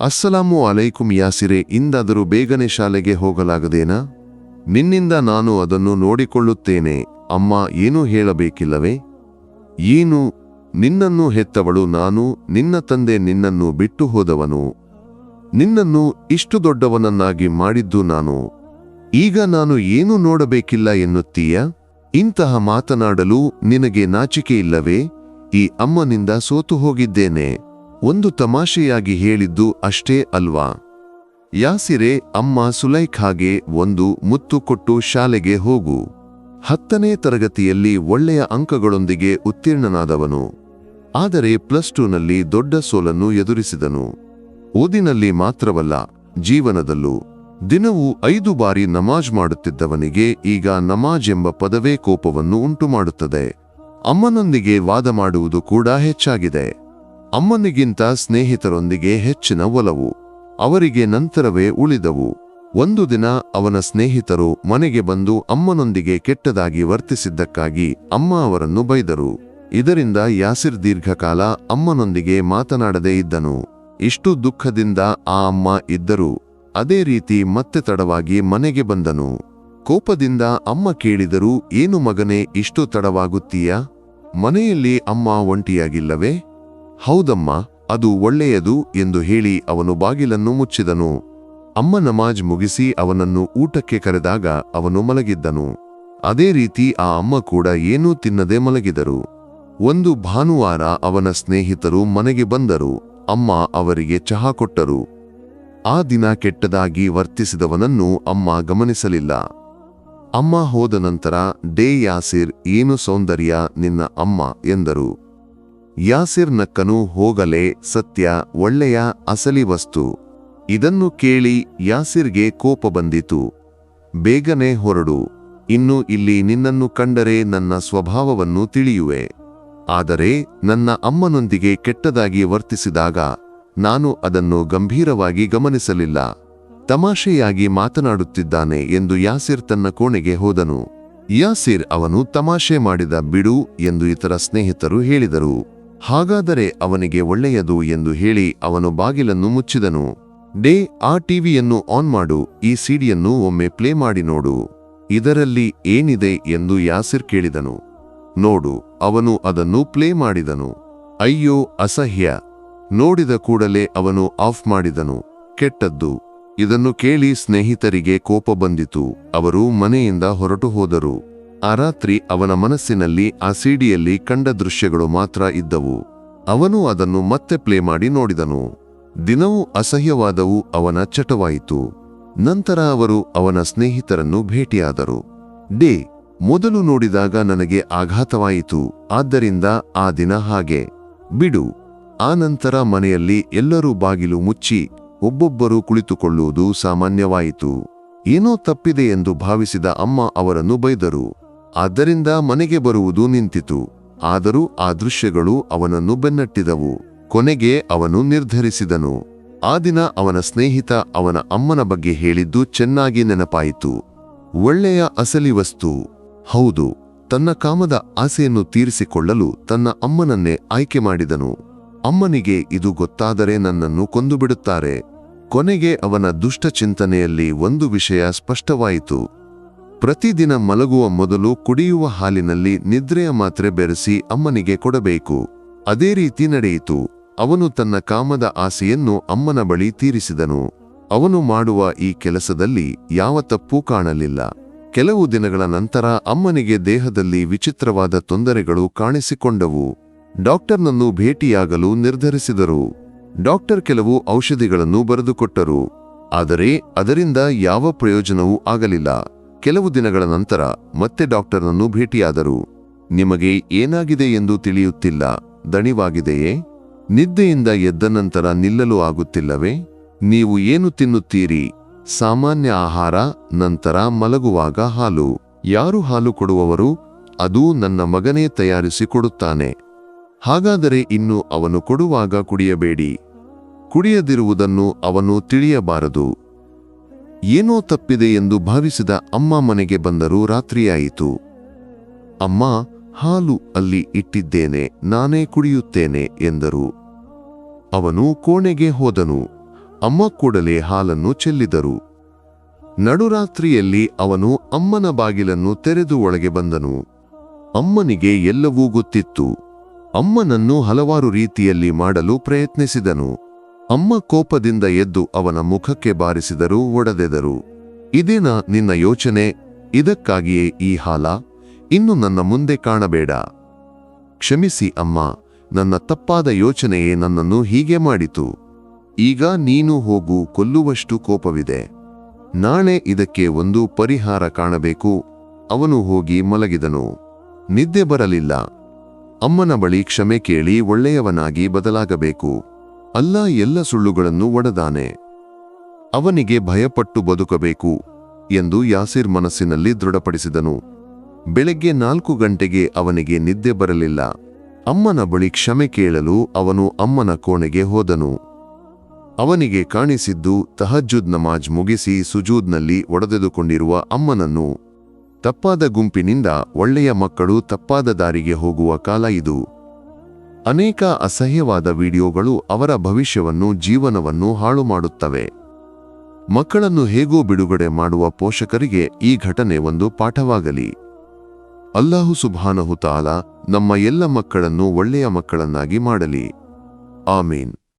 ಅಸ್ಸಲಾಮು ಅಲೈಕುಂ ಯಾಸಿರೆ, ಇಂದಾದರೂ ಬೇಗನೆ ಶಾಲೆಗೆ ಹೋಗಲಾಗದೇನಾ? ನಿನ್ನಿಂದ ನಾನು ಅದನ್ನು ನೋಡಿಕೊಳ್ಳುತ್ತೇನೆ. ಅಮ್ಮ, ಏನೂ ಹೇಳಬೇಕಿಲ್ಲವೇ? ಏನು? ನಿನ್ನನ್ನು ಹೆತ್ತವಳು ನಾನು, ನಿನ್ನ ತಂದೆ ನಿನ್ನನ್ನು ಬಿಟ್ಟು ಹೋದವನು ನಿನ್ನನ್ನು ಇಷ್ಟು ದೊಡ್ಡವನನ್ನಾಗಿ ಮಾಡಿದ್ದು ನಾನು. ಈಗ ನಾನು ಏನು ನೋಡಬೇಕಿಲ್ಲ ಎನ್ನುತ್ತೀಯ? ಇಂತಹ ಮಾತನಾಡಲು ನಿನಗೆ ನಾಚಿಕೆ ಇಲ್ಲವೇ ಈ ಅಮ್ಮನಿಂದ ಸೋತು ಹೋಗಿದ್ದೇನೆ ಒಂದು ತಮಾಷೆಯಾಗಿ ಹೇಳಿದ್ದು ಅಷ್ಟೇ ಅಲ್ವಾ? ಯಾಸಿರೆ, ಅಮ್ಮ ಸುಲೈಖಾಗೆ ಒಂದು ಮುತ್ತು ಕೊಟ್ಟು ಶಾಲೆಗೆ ಹೋಗು. ಹತ್ತನೇ ತರಗತಿಯಲ್ಲಿ ಒಳ್ಳೆಯ ಅಂಕಗಳೊಂದಿಗೆ ಉತ್ತೀರ್ಣನಾದವನು. ಆದರೆ ಪ್ಲಸ್ ಟೂನಲ್ಲಿ ದೊಡ್ಡ ಸೋಲನ್ನು ಎದುರಿಸಿದನು. ಓದಿನಲ್ಲಿ ಮಾತ್ರವಲ್ಲ, ಜೀವನದಲ್ಲೂ. ದಿನವೂ ಐದು ಬಾರಿ ನಮಾಜ್ ಮಾಡುತ್ತಿದ್ದವನಿಗೆ ಈಗ ನಮಾಜ್ ಎಂಬ ಪದವೇ ಕೋಪವನ್ನು ಉಂಟುಮಾಡುತ್ತದೆ. ಅಮ್ಮನೊಂದಿಗೆ ವಾದ ಮಾಡುವುದು ಕೂಡ ಹೆಚ್ಚಾಗಿದೆ. ಅಮ್ಮನಿಗಿಂತ ಸ್ನೇಹಿತರೊಂದಿಗೆ ಹೆಚ್ಚಿನ ಒಲವು. ಅವರಿಗೆ ನಂತರವೇ ಉಳಿದವು. ಒಂದು ದಿನ ಅವನ ಸ್ನೇಹಿತರು ಮನೆಗೆ ಬಂದು ಅಮ್ಮನೊಂದಿಗೆ ಕೆಟ್ಟದಾಗಿ ವರ್ತಿಸಿದ್ದಕ್ಕಾಗಿ ಅಮ್ಮ ಅವರನ್ನು ಬೈದರು. ಇದರಿಂದ ಯಾಸಿರ್ ದೀರ್ಘಕಾಲ ಅಮ್ಮನೊಂದಿಗೆ ಮಾತನಾಡದೇ ಇದ್ದನು. ಇಷ್ಟು ದುಃಖದಿಂದ ಆ ಅಮ್ಮ ಇದ್ದರು. ಅದೇ ರೀತಿ ಮತ್ತೆ ತಡವಾಗಿ ಮನೆಗೆ ಬಂದನು. ಕೋಪದಿಂದ ಅಮ್ಮ ಕೇಳಿದರು, ಏನು ಮಗನೇ, ಇಷ್ಟು ತಡವಾಗುತ್ತೀಯಾ? ಮನೆಯಲ್ಲಿ ಅಮ್ಮ ಒಂಟಿಯಾಗಿಲ್ಲವೇ? ಹೌದಮ್ಮ, ಅದು ಒಳ್ಳೆಯದು ಎಂದು ಹೇಳಿ ಅವನು ಬಾಗಿಲನ್ನು ಮುಚ್ಚಿದನು. ಅಮ್ಮ ನಮಾಜ್ ಮುಗಿಸಿ ಅವನನ್ನು ಊಟಕ್ಕೆ ಕರೆದಾಗ ಅವನು ಮಲಗಿದ್ದನು. ಅದೇ ರೀತಿ ಆ ಅಮ್ಮ ಕೂಡ ಏನೂ ತಿನ್ನದೆ ಮಲಗಿದರು. ಒಂದು ಭಾನುವಾರ ಅವನ ಸ್ನೇಹಿತರು ಮನೆಗೆ ಬಂದರು. ಅಮ್ಮ ಅವರಿಗೆ ಚಹಾ ಕೊಟ್ಟರು. ಆ ದಿನ ಕೆಟ್ಟದಾಗಿ ವರ್ತಿಸಿದವನನ್ನು ಅಮ್ಮ ಗಮನಿಸಲಿಲ್ಲ. ಅಮ್ಮ ಹೋದ ನಂತರ, ಡೇ ಯಾಸಿರ್, ಏನು ಸೌಂದರ್ಯ ನಿನ್ನ ಅಮ್ಮ? ಎಂದರು. ಯಾಸಿರ್ ನಕ್ಕನು ಹೋಗಲೇ ಸತ್ಯ ಒಳ್ಳೆಯ ಅಸಲಿ ವಸ್ತು. ಇದನ್ನು ಕೇಳಿ ಯಾಸಿರ್ಗೆ ಕೋಪ ಬಂದಿತು. ಬೇಗನೆ ಹೊರಡು, ಇನ್ನು ಇಲ್ಲಿ ನಿನ್ನನ್ನು ಕಂಡರೆ ನನ್ನ ಸ್ವಭಾವವನ್ನು ತಿಳಿಯುವೆ. ಆದರೆ ನನ್ನ ಅಮ್ಮನೊಂದಿಗೆ ಕೆಟ್ಟದಾಗಿ ವರ್ತಿಸಿದಾಗ ನಾನು ಅದನ್ನು ಗಂಭೀರವಾಗಿ ಗಮನಿಸಲಿಲ್ಲ. ತಮಾಷೆಯಾಗಿ ಮಾತನಾಡುತ್ತಿದ್ದಾನೆ ಎಂದು ಯಾಸಿರ್ ತನ್ನ ಕೋಣೆಗೆ ಹೋದನು. ಯಾಸಿರ್ ಅವನು ತಮಾಷೆ ಮಾಡಿದ ಬಿಡು ಎಂದು ಇತರ ಸ್ನೇಹಿತರು ಹೇಳಿದರು. ಹಾಗಾದರೆ ಅವನಿಗೆ ಒಳ್ಳೆಯದು ಎಂದು ಹೇಳಿ ಅವನು ಬಾಗಿಲನ್ನು ಮುಚ್ಚಿದನು. ಡೇ, ಆ ಟಿವಿಯನ್ನು ಆನ್ ಮಾಡು, ಈ ಸಿಡಿಯನ್ನು ಒಮ್ಮೆ ಪ್ಲೇ ಮಾಡಿ ನೋಡು. ಇದರಲ್ಲಿ ಏನಿದೆ ಎಂದು ಯಾಸಿರ್ ಕೇಳಿದನು. ನೋಡು, ಅವನು ಅದನ್ನು ಪ್ಲೇ ಮಾಡಿದನು. ಅಯ್ಯೋ, ಅಸಹ್ಯ. ನೋಡಿದ ಕೂಡಲೇ ಅವನು ಆಫ್ ಮಾಡಿದನು. ಕೆಟ್ಟದ್ದು. ಇದನ್ನು ಕೇಳಿ ಸ್ನೇಹಿತರಿಗೆ ಕೋಪ ಬಂದಿತು. ಅವರು ಮನೆಯಿಂದ ಹೊರಟು ಹೋದರು. ಆ ರಾತ್ರಿ ಅವನ ಮನಸ್ಸಿನಲ್ಲಿ ಆ ಸಿಡಿಯಲ್ಲಿ ಕಂಡ ದೃಶ್ಯಗಳು ಮಾತ್ರ ಇದ್ದವು. ಅವನು ಅದನ್ನು ಮತ್ತೆ ಪ್ಲೇ ಮಾಡಿ ನೋಡಿದನು. ದಿನವೂ ಅಸಹ್ಯವಾದವು ಅವನ ಚಟವಾಯಿತು. ನಂತರ ಅವರು ಅವನ ಸ್ನೇಹಿತರನ್ನು ಭೇಟಿಯಾದರು. ಡೇ, ಮೊದಲು ನೋಡಿದಾಗ ನನಗೆ ಆಘಾತವಾಯಿತು. ಆದ್ದರಿಂದ ಆ ದಿನ ಹಾಗೆ. ಬಿಡು. ಆ ನಂತರ ಮನೆಯಲ್ಲಿ ಎಲ್ಲರೂ ಬಾಗಿಲು ಮುಚ್ಚಿ, ಒಬ್ಬೊಬ್ಬರು ಕುಳಿತುಕೊಳ್ಳುವುದು ಸಾಮಾನ್ಯವಾಯಿತು. ಏನೋ ತಪ್ಪಿದೆ ಎಂದು ಭಾವಿಸಿದ ಅಮ್ಮ ಅವರನ್ನು ಬೈದರು. ಆದ್ದರಿಂದ ಮನೆಗೆ ಬರುವುದು ನಿಂತಿತು. ಆದರೂ ಆ ದೃಶ್ಯಗಳು ಅವನನ್ನು ಬೆನ್ನಟ್ಟಿದವು. ಕೊನೆಗೆ ಅವನು ನಿರ್ಧರಿಸಿದನು. ಆ ದಿನ ಅವನ ಸ್ನೇಹಿತ ಅವನ ಅಮ್ಮನ ಬಗ್ಗೆ ಹೇಳಿದ್ದು ಚೆನ್ನಾಗಿ ನೆನಪಾಯಿತು. ಒಳ್ಳೆಯ ಅಸಲಿ ವಸ್ತು. ಹೌದು, ತನ್ನ ಕಾಮದ ಆಸೆಯನ್ನು ತೀರಿಸಿಕೊಳ್ಳಲು ತನ್ನ ಅಮ್ಮನನ್ನೇ ಆಯ್ಕೆ ಮಾಡಿದನು. ಅಮ್ಮನಿಗೆ ಇದು ಗೊತ್ತಾದರೆ ನನ್ನನ್ನು ಕೊಂದುಬಿಡುತ್ತಾರೆ. ಕೊನೆಗೆ ಅವನ ದುಷ್ಟ ಚಿಂತನೆಯಲ್ಲಿ ಒಂದು ವಿಷಯ ಸ್ಪಷ್ಟವಾಯಿತು. ಪ್ರತಿದಿನ ಮಲಗುವ ಮೊದಲು ಕುಡಿಯುವ ಹಾಲಿನಲ್ಲಿ ನಿದ್ರೆಯ ಮಾತ್ರೆ ಬೆರೆಸಿ ಅಮ್ಮನಿಗೆ ಕೊಡಬೇಕು. ಅದೇ ರೀತಿ ನಡೆಯಿತು. ಅವನು ತನ್ನ ಕಾಮದ ಆಸೆಯನ್ನು ಅಮ್ಮನ ಬಳಿ ತೀರಿಸಿದನು. ಅವನು ಮಾಡುವ ಈ ಕೆಲಸದಲ್ಲಿ ಯಾವ ತಪ್ಪೂ ಕಾಣಲಿಲ್ಲ. ಕೆಲವು ದಿನಗಳ ನಂತರ ಅಮ್ಮನಿಗೆ ದೇಹದಲ್ಲಿ ವಿಚಿತ್ರವಾದ ತೊಂದರೆಗಳು ಕಾಣಿಸಿಕೊಂಡವು. ಡಾಕ್ಟರ್ನನ್ನು ಭೇಟಿಯಾಗಲು ನಿರ್ಧರಿಸಿದರು. ಡಾಕ್ಟರ್ ಕೆಲವು ಔಷಧಿಗಳನ್ನು ಬರೆದುಕೊಟ್ಟರು. ಆದರೆ ಅದರಿಂದ ಯಾವ ಪ್ರಯೋಜನವೂ ಆಗಲಿಲ್ಲ. ಕೆಲವು ದಿನಗಳ ನಂತರ ಮತ್ತೆ ಡಾಕ್ಟರ್ನನ್ನು ಭೇಟಿಯಾದರು. ನಿಮಗೆ ಏನಾಗಿದೆ ಎಂದು ತಿಳಿಯುತ್ತಿಲ್ಲ, ದಣಿವಾಗಿದೆಯೇ? ನಿದ್ದೆಯಿಂದ ಎದ್ದ ನಂತರ ನಿಲ್ಲಲು ಆಗುತ್ತಿಲ್ಲವೇ? ನೀವು ಏನು ತಿನ್ನುತ್ತೀರಿ? ಸಾಮಾನ್ಯ ಆಹಾರ, ನಂತರ ಮಲಗುವಾಗ ಹಾಲು. ಯಾರು ಹಾಲು ಕೊಡುವವರು? ಅದು ನನ್ನ ಮಗನೇ ತಯಾರಿಸಿ ಕೊಡುತ್ತಾನೆ ಹಾಗಾದರೆ ಇನ್ನು ಅವನು ಕೊಡುವಾಗ ಕುಡಿಯಬೇಡಿ. ಕುಡಿಯದಿರುವುದನ್ನು ಅವನು ತಿಳಿಯಬಾರದು. ಏನೋ ತಪ್ಪಿದೆ ಎಂದು ಭಾವಿಸಿದ ಅಮ್ಮ ಮನೆಗೆ ಬಂದರೂ ರಾತ್ರಿಯಾಯಿತು. ಅಮ್ಮ, ಹಾಲು ಅಲ್ಲಿ ಇಟ್ಟಿದ್ದೇನೆ, ನಾನೇ ಕುಡಿಯುತ್ತೇನೆ ಎಂದರು. ಅವನು ಕೋಣೆಗೆ ಹೋದನು. ಅಮ್ಮ ಕೂಡಲೇ ಹಾಲನ್ನು ಚೆಲ್ಲಿದರು. ನಡುರಾತ್ರಿಯಲ್ಲಿ ಅವನು ಅಮ್ಮನ ಬಾಗಿಲನ್ನು ತೆರೆದು ಒಳಗೆ ಬಂದನು. ಅಮ್ಮನಿಗೆ ಎಲ್ಲವೂ ಗೊತ್ತಿತ್ತು. ಅಮ್ಮನನ್ನು ಹಲವಾರು ರೀತಿಯಲ್ಲಿ ಮಾಡಲು ಪ್ರಯತ್ನಿಸಿದನು. ಅಮ್ಮ ಕೋಪದಿಂದ ಎದ್ದು ಅವನ ಮುಖಕ್ಕೆ ಬಾರಿಸಿದರು ಒಡೆದೆದರು. ಇದೇನ ನಿನ್ನ ಯೋಚನೆ? ಇದಕ್ಕಾಗಿಯೇ ಈ ಹಾಲ? ಇನ್ನು ನನ್ನ ಮುಂದೆ ಕಾಣಬೇಡ. ಕ್ಷಮಿಸಿ ಅಮ್ಮ, ನನ್ನ ತಪ್ಪಾದ ಯೋಚನೆಯೇ ನನ್ನನ್ನು ಹೀಗೆ ಮಾಡಿತು. ಈಗ ನೀನು ಹೋಗು, ಕೊಲ್ಲುವಷ್ಟು ಕೋಪವಿದೆ. ನಾಳೆ ಇದಕ್ಕೆ ಒಂದು ಪರಿಹಾರ ಕಾಣಬೇಕು. ಅವನು ಹೋಗಿ ಮಲಗಿದನು. ನಿದ್ದೆ ಬರಲಿಲ್ಲ. ಅಮ್ಮನ ಬಳಿ ಕ್ಷಮೆ ಕೇಳಿ ಒಳ್ಳೆಯವನಾಗಿ ಬದಲಾಗಬೇಕು. ಅಲ್ಲ ಎಲ್ಲ ಸುಳ್ಳುಗಳನ್ನು ಒಡೆದಾನೆ. ಅವನಿಗೆ ಭಯಪಟ್ಟು ಬದುಕಬೇಕು ಎಂದು ಯಾಸಿರ್ ಮನಸ್ಸಿನಲ್ಲಿ ದೃಢಪಡಿಸಿದನು. ಬೆಳಗ್ಗೆ ನಾಲ್ಕು ಗಂಟೆಗೆ ಅವನಿಗೆ ನಿದ್ದೆ ಬರಲಿಲ್ಲ. ಅಮ್ಮನ ಬಳಿ ಕ್ಷಮೆ ಕೇಳಲು ಅವನು ಅಮ್ಮನ ಕೋಣೆಗೆ ಹೋದನು. ಅವನಿಗೆ ಕಾಣಿಸಿದ್ದು ತಹಜ್ಜುದ್ ನಮಾಜ್ ಮುಗಿಸಿ ಸುಜೂದ್ನಲ್ಲಿ ಒಡೆದುಕೊಂಡಿರುವ ಅಮ್ಮನನ್ನು. ತಪ್ಪಾದ ಗುಂಪಿನಿಂದ ಒಳ್ಳೆಯ ಮಕ್ಕಳು ತಪ್ಪಾದ ದಾರಿಗೆ ಹೋಗುವ ಕಾಲ ಇದು. ಅನೇಕ ಅಸಹ್ಯವಾದ ವಿಡಿಯೋಗಳು ಅವರ ಭವಿಷ್ಯವನ್ನು, ಜೀವನವನ್ನು ಹಾಳು ಮಾಡುತ್ತವೆ ಮಕ್ಕಳನ್ನು ಹೇಗೋ ಬಿಡುಗಡೆ ಮಾಡುವ ಪೋಷಕರಿಗೆ ಈ ಘಟನೆ ಒಂದು ಪಾಠವಾಗಲಿ. ಅಲ್ಲಾಹು ಸುಭಾನಹುತಾಲ ತಾಲ ನಮ್ಮ ಎಲ್ಲ ಮಕ್ಕಳನ್ನು ಒಳ್ಳೆಯ ಮಕ್ಕಳನ್ನಾಗಿ ಮಾಡಲಿ. ಆಮೀನ್.